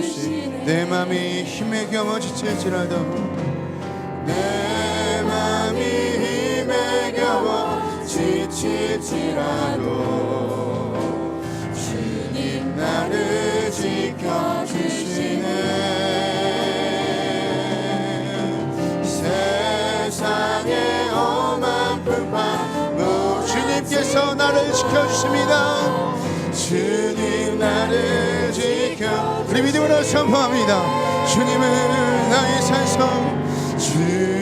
주시네. 내 맘이 힘에 겨워 지칠지라도 내 맘이 힘에 겨워 지칠지라도 주님 나를 지켜주시네. 험한 풍파 모 주님께서 나를 지켜주십니다 믿음으로 선포합니다. 주님은 나의 산성 주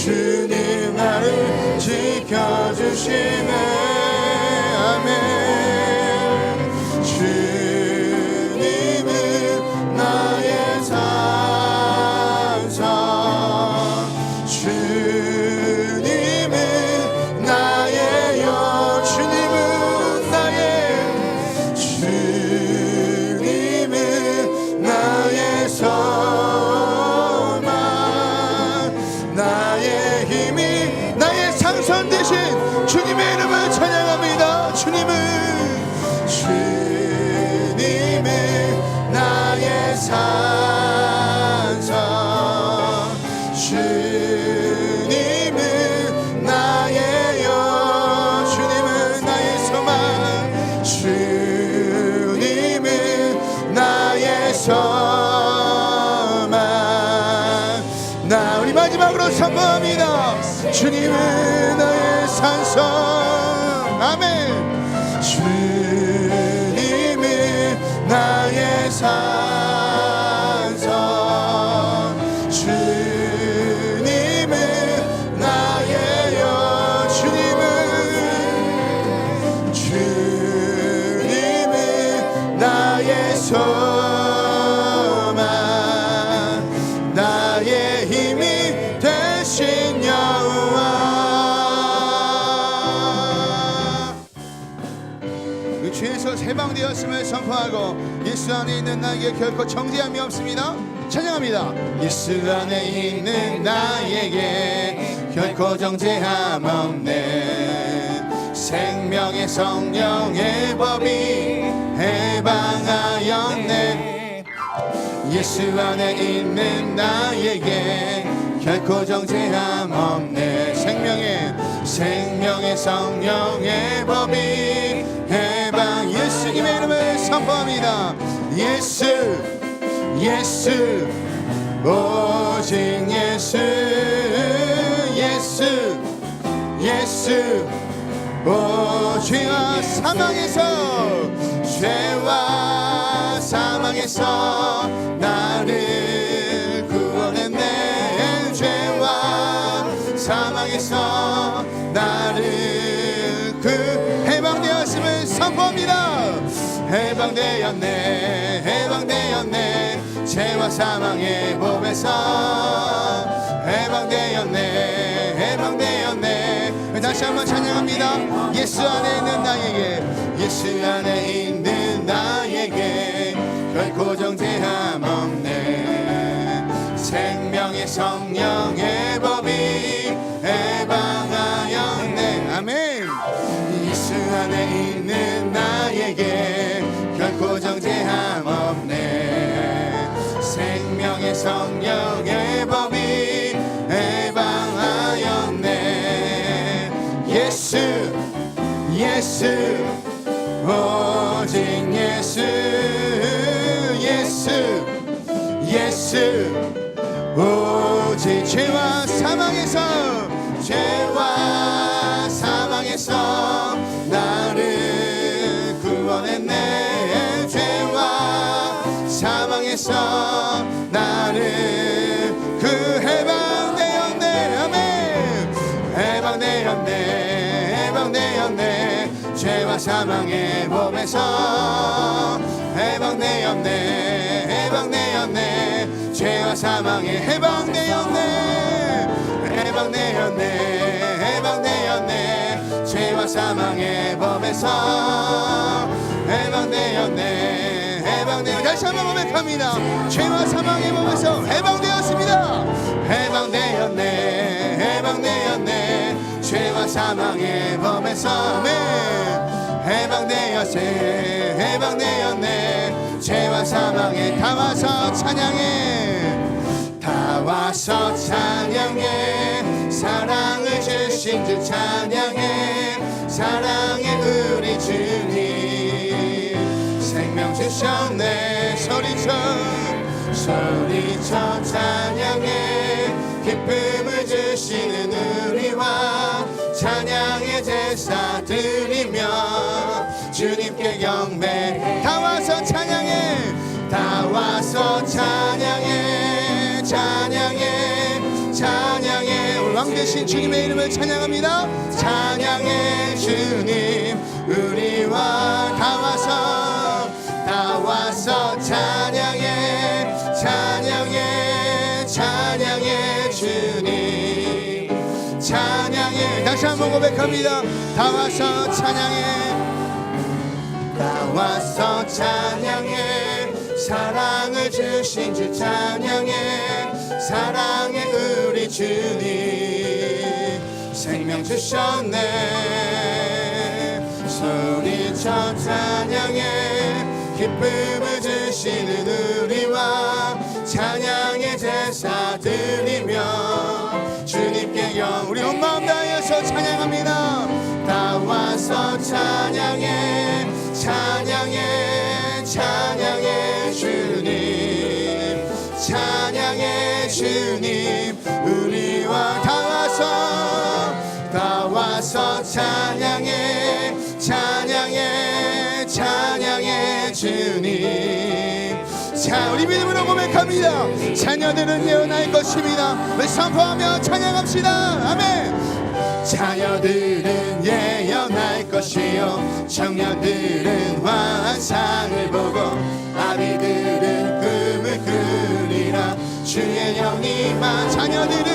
주님 나를 지켜주시네 선포하고 예수 안에 있는 나에게 결코 정죄함이 없습니다. 찬양합니다. 예수 안에 있는 나에게 결코 정죄함 없네. 생명의 성령의 법이 해방하였네. 예수 안에 있는 나에게 결코 정죄함 없네 생명의 생명의 성령의 법이 선포합니다. 예수 예수 오직 예수 예수 예수 오 죄와 사망에서 죄와 사망에서 나를 구원했네. 죄와 사망에서 나를 그 해방되었음을 선포합니다 해방되었네 해방되었네. 죄와 사망의 법에서 해방되었네 해방되었네. 다시 한번 찬양합니다. 예수 안에 있는 나에게 예수 안에 있는 나에게 결코 정죄함 없네. 생명의 성령의 예수 오직 예수 예수 말씀 오직 죄와 사망에서 죄와 사망에서 사망의 몸에서. 해방되었네 해방되었네. 죄와 사망의 해방되었네. 해방되었네 해방되었네. 죄와 사망의 범에서. 해방되었네 해방되었네. 다시 한번 고백합니다. 죄와 사망의 범에서 해방되었습니다. 해방되었네 해방되었네. 죄와 사망의 범에서 네 해방되었네 해방되었네. 죄와 사망에 다 와서 찬양해. 다 와서 찬양해. 사랑을 주신 주 찬양해. 사랑의 우리 주님. 생명 주셨네. 소리쳐 소리쳐 찬양해. 기쁨을 주시는 우리와 찬양의 제사 드리며 주님께 경배. 다 와서 찬양해. 다 와서 찬양해. 찬양해. 찬양해. 우리 왕 대신 주님의 이름을 찬양합니다. 찬양해 주님. 우리와 다 와서 다 와서 찬양해. 찬양해. 찬양해 주님. 찬양해. 다시 한번 고백합니다. 다 와서 찬양해 다 와서 찬양해. 사랑을 주신 주 찬양해. 사랑의 우리 주님 생명 주셨네. 소리쳐 찬양해. 기쁨을 주시는 우리와 찬양의 제사 드리며 주님께 영 우리 온 마음 다해서 찬양합니다. 다 와서 찬양해 찬양해 찬양해 주님. 찬양해 주님. 우리와 다 와서 다 와서 찬양해 찬양해 찬양해 주님. 자 우리 믿음으로 고백합니다. 자녀들은 예언할 것입니다. 우리 선포하며 찬양합시다. 아멘. 자녀들은 예언할 것이요 청년들은 환상을 보고 아비들은 꿈을 꾸리라. 주의 영이만 자녀들은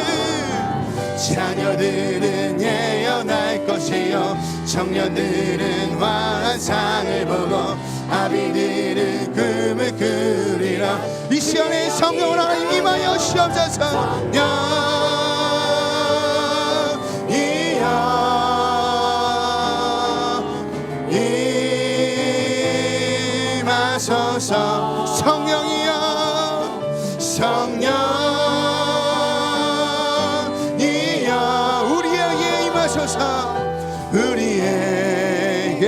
자녀들은 예언할 것이요. 청년들은 환상을 보고 아비들은 꿈을 꾸리라. 이 시간에 성령을 하나님 임하여 시옵소서. 영 임하소서. 우리에게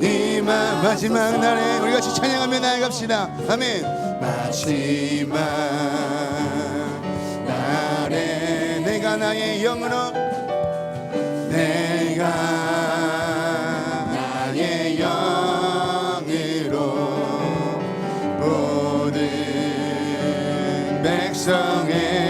임하 마지막 날에 우리 같이 찬양하며 나아갑시다. 아멘. 마지막 날에 내가 나의 영으로 내가 나의 영으로 모든 백성에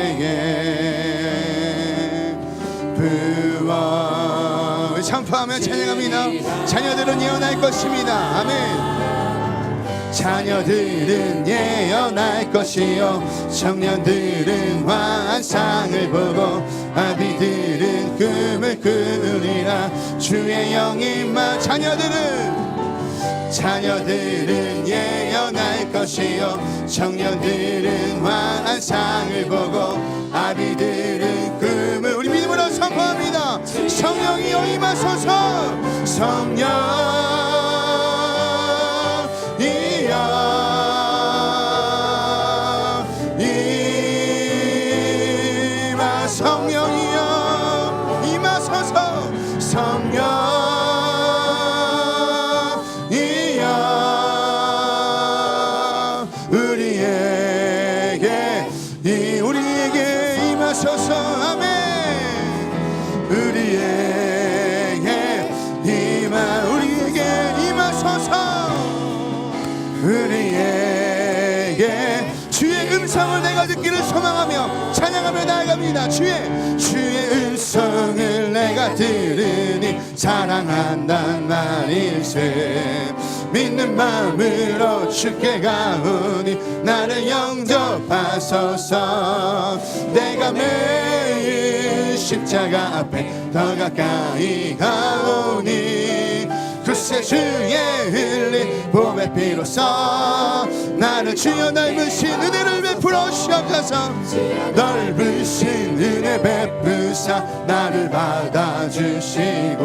부어 찬포하며 찬양합니다. 자녀들은 예언할 것입니다. 아멘. 자녀들은 예언할 것이요. 청년들은 환상을 보고 아비들은 꿈을 꾸리라. 주의 영임만 자녀들은 자녀들은 예언할 것이요. 청년들은 환상을 보고 아비들은 꿈을 우리 믿음으로 선포합니다. 성령이여 임하소서. 성령 이마 성령이여. 임하소서 성령 나아갑니다. 주의 주의 음성을 내가 들으니 사랑한단 말일세. 믿는 마음으로 주께 가오니 나를 영접하소서. 내가 매일 십자가 앞에 더 가까이 가오니 글쎄 주의 흘린 봄의 비로소 나를 주여 넓으신 은혜를 베풀어 주옵소서. 넓으신 은혜 베푸사 나를 받아주시고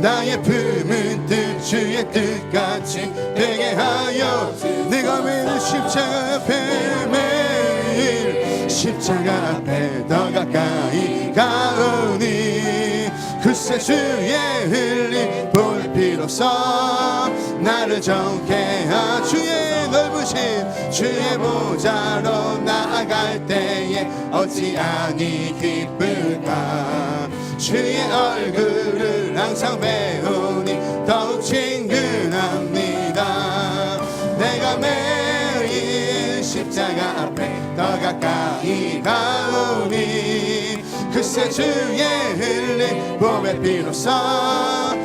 나의 품은 뜻 주의 뜻같이 되게 하여 내가 매일 십자가 앞에 매일 십자가 앞에 더 가까이 가오니 글쎄 주의 흘린 볼 비로소 나를 정케 하 주의 넓으신 주의 보좌로 나아갈 때에 어찌하니 기쁠까? 주의 얼굴을 항상 배우니 더욱 친근합니다. 내가 매일 십자가 앞에 더 가까이 가오니 글쎄 주의 흘린 봄의 비로소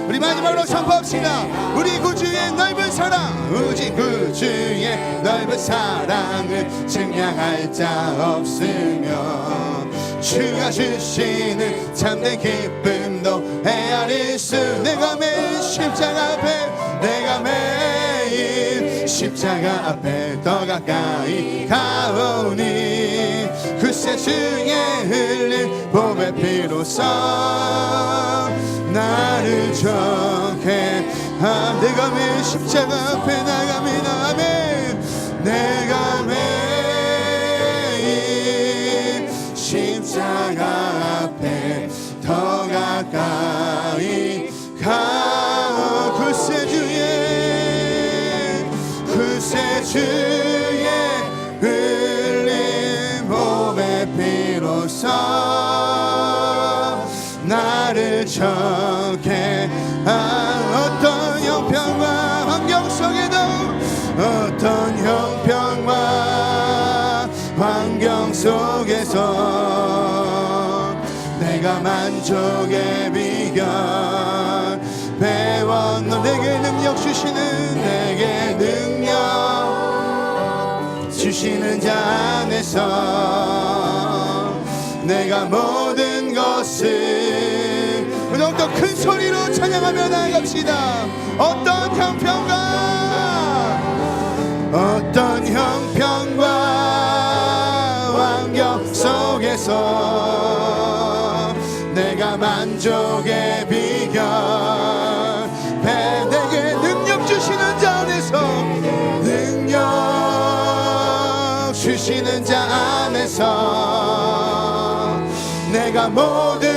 우리 마지막으로 선포합시다. 우리 구주의 넓은 사랑 우리 구주의 넓은 사랑을 증량할 자 없으며 주가 주시는 참된 기쁨도 헤아릴 수 내가 매일 십자가 앞에 내가 매일 십자가 앞에 더 가까이 가오니 글쎄 주의 흘린 봄의 피로써 나를 좋게 하 내가 매일 십자가 앞에 나갑니다. 아멘. 내가 매일 십자가 앞에 더 가까이 가 글쎄 주의 글쎄 주의 흘린 피로써 나를 적게 한 어떤 형편과 환경 속에도 어떤 형편과 환경 속에서 내가 만족의 비결 배웠노 내게 능력 주시는 내게 능력 주시는 자 안에서 내가 모 큰 소리로 찬양하며 나아갑시다. 어떤 형편과 어떤 형편과 환경 속에서 내가 만족의 비결 배 내게 능력 주시는 자 안에서 능력 주시는 자 안에서 내가 모든